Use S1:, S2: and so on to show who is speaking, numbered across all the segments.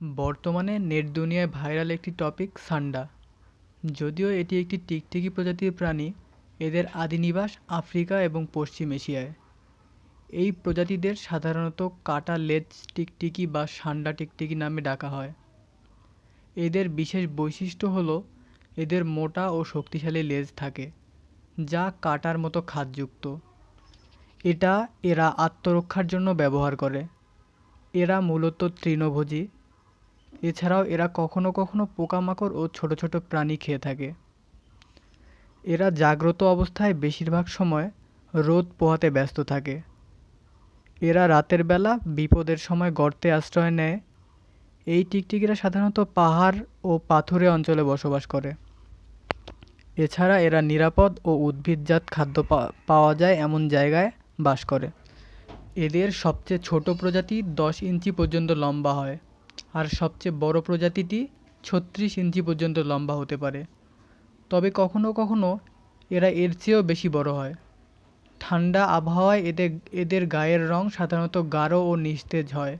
S1: বর্তমানে নেট দুনিয়ায় ভাইরাল একটি টপিক সান্ডা। যদিও এটি একটি টিকটিকি প্রজাতির প্রাণী, এদের আদি নিবাস আফ্রিকা এবং পশ্চিম এশিয়ায়। এই প্রজাতিদের সাধারণত কাটা লেজ টিকটিকি বা সান্ডা টিকটিকি নামে ডাকা হয়। এদের বিশেষ বৈশিষ্ট্য হলো, এদের মোটা ও শক্তিশালী লেজ থাকে, যা কাটার মতো খাদযুক্ত। এটা এরা আত্মরক্ষার জন্য ব্যবহার করে। এরা মূলত তৃণভোজী এছাড়াও এরা কখনো কখনো পোকামাকড় ও ছোট ছোট প্রাণী খেয়ে থাকে। এরা জাগ্রত অবস্থায় বেশিরভাগ সময় রোদ পোহাতে ব্যস্ত থাকে। এরা রাতের বেলা বিপদের সময় গর্তে আশ্রয় নেয়। এই টিকটিকিরা সাধারণত পাহাড় ও পাথুরে অঞ্চলে বসবাস করে। এছাড়া এরা নিরাপদ ও উদ্ভিদজাত খাদ্য পাওয়া যায় এমন জায়গায় বাস করে। এদের সবচেয়ে ছোট প্রজাতি দশ ইঞ্চি পর্যন্ত লম্বা হয়। আর সবচেয়ে বড় প্রজাতিটি ছত্রিশ ইঞ্চি পর্যন্ত লম্বা হতে পারে। তবে কখনো কখনো এরা এর চেয়েও বেশি বড় হয়। ঠান্ডা আবহাওয়ায় এদের এদের গায়ের রং সাধারণত গাঢ় ও নিস্তেজ হয়,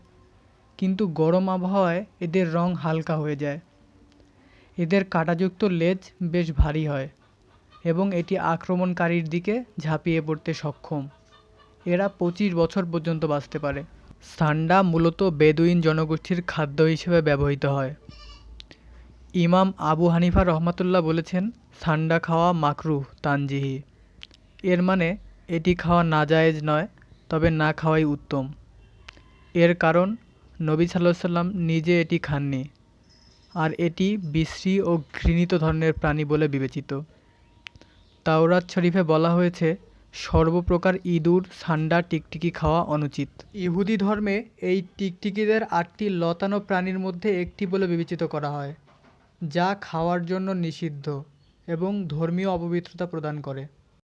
S1: কিন্তু গরম আবহাওয়ায় এদের রং হালকা হয়ে যায়। এদের কাঁটাযুক্ত লেজ বেশ ভারী হয় এবং এটি আক্রমণকারীর দিকে ঝাঁপিয়ে পড়তে সক্ষম। এরা পঁচিশ বছর পর্যন্ত বাঁচতে পারে। সান্ডা মূলত বেদুইন জনগোষ্ঠীর খাদ্য হিসেবে ব্যবহৃত হয়। ইমাম আবু হানিফা রহমাতুল্লাহ বলেছেন, সান্ডা খাওয়া মাকরুহ, তানজিহি। এর মানে এটি খাওয়া নাজায়েজ নয়, তবে না খাওয়াই উত্তম। এর কারণ, নবী সাল্লাহ সাল্লাম নিজে এটি খাননি, আর এটি বিশ্রী ও ঘৃণিত ধরনের প্রাণী বলে বিবেচিত। তাওরাত শরীফে বলা হয়েছে সর্বপ্রকার ইঁদুর, সান্ডা, টিকটিকি খাওয়া অনুচিত। ইহুদি ধর্মে এই টিকটিকিদের আটটি লতানো প্রাণীর মধ্যে একটি বলে বিবেচিত করা হয়, যা খাওয়ার জন্য নিষিদ্ধ এবং ধর্মীয় অপবিত্রতা প্রদান করে।